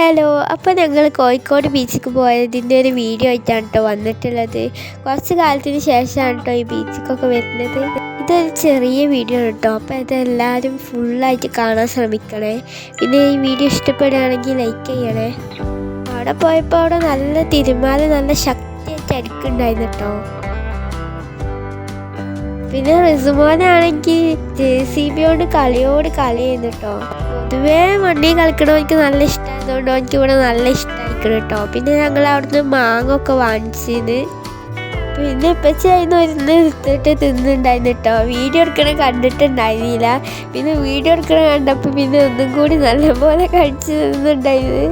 Hello അപ്പോൾ ഞങ്ങൾ കോഴിക്കോട് ബീച്ചിക്ക് പോയതിന്റെ ഒരു വീഡിയോ ആയിട്ടാണ് കേട്ടോ വന്നിട്ടുള്ളത്. കുറച്ച് കാലത്തിന് ശേഷമാണ് കേട്ടോ ഈ ബീച്ചിക്കൊക്കെ വരുന്നത്. ഇതൊരു ചെറിയ വീഡിയോ ആണ് കേട്ടോ അപ്പോൾ ഇതെല്ലാവരും ഫുള്ളായിട്ട് കാണാൻ ശ്രമിക്കണേ. പിന്നെ ഈ വീഡിയോ ഇഷ്ടപ്പെടുകയാണെങ്കിൽ ലൈക്ക് ചെയ്യണേ. അവിടെ പോയപ്പോൾ അവിടെ നല്ല തിരുമാല നല്ല ശക്തിയായിട്ട് അടിക്കുന്നുണ്ടായിരുന്നു കേട്ടോ പിന്നെ റിസുമോനാണെങ്കിൽ ജെ സി ബിയോട് കളിയോട് കളി ചെയ്യുന്നു കേട്ടോ പൊതുവേ മണ്ണിൽ കളിക്കണ എനിക്ക് നല്ല ഇഷ്ടമായതുകൊണ്ട് എനിക്ക് ഇവിടെ നല്ല ഇഷ്ടമായിരിക്കണം കേട്ടോ പിന്നെ ഞങ്ങൾ അവിടുന്ന് മാങ്ങൊക്കെ വാങ്ങിച്ചിന്. പിന്നെ ഇപ്പച്ചായിരുന്നു ഇരുന്ന് എടുത്തിട്ട് തിന്നുണ്ടായിരുന്നു കേട്ടോ വീഡിയോ എടുക്കണ കണ്ടിട്ടുണ്ടായിരുന്നില്ല. പിന്നെ വീഡിയോ എടുക്കണ കണ്ടപ്പോൾ പിന്നെ ഒന്നും കൂടി നല്ലപോലെ കഴിച്ച് തിന്നുണ്ടായിരുന്നു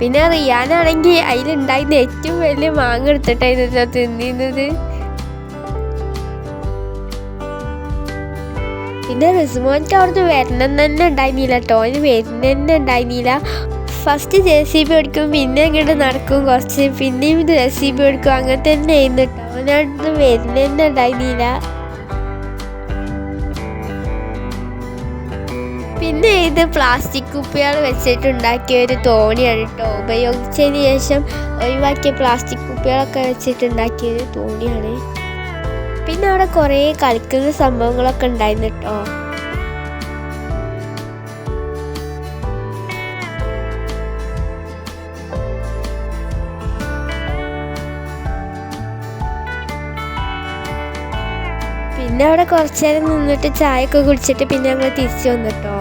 പിന്നെ റിയാനാണെങ്കിൽ അതിലുണ്ടായിരുന്ന ഏറ്റവും വലിയ മാങ്ങ എടുത്തിട്ടായിരുന്നു തിന്നിരുന്നത്. പിന്നെ റിസ്മോന്റെ അവിടുന്ന് വരണം തന്നെ ഉണ്ടായിരുന്നില്ല കേട്ടോ അതിന് തന്നെ ഉണ്ടായിരുന്നില്ല. ഫസ്റ്റ് ജെ സി ബി എടുക്കും പിന്നെ അങ്ങോട്ട് നടക്കും കുറച്ച് പിന്നെയും ജെ സി ബി എടുക്കും അങ്ങനെ തന്നെ ആയിരുന്നു കേട്ടോ അവനവിടുന്ന് വരുന്ന തന്നെ ഉണ്ടായിരുന്നില്ല. പിന്നെ ഇത് പ്ലാസ്റ്റിക് കുപ്പികൾ വെച്ചിട്ടുണ്ടാക്കിയ ഒരു തോണിയാണ് കേട്ടോ ഉപയോഗിച്ചതിന് ശേഷം ഒഴിവാക്കിയ പ്ലാസ്റ്റിക് കുപ്പികളൊക്കെ വെച്ചിട്ടുണ്ടാക്കിയ ഒരു തോണിയാണ്. പിന്നെ അവിടെ കുറേ കളിക്കുന്ന സംഭവങ്ങളൊക്കെ ഉണ്ടായിരുന്നു കേട്ടോ. പിന്നെ അവിടെ കുറച്ചു നേരം നിന്നിട്ട് ചായ ഒക്കെ കുടിച്ചിട്ട് പിന്നെ ഞങ്ങൾ തിരിച്ചു വന്നു കേട്ടോ.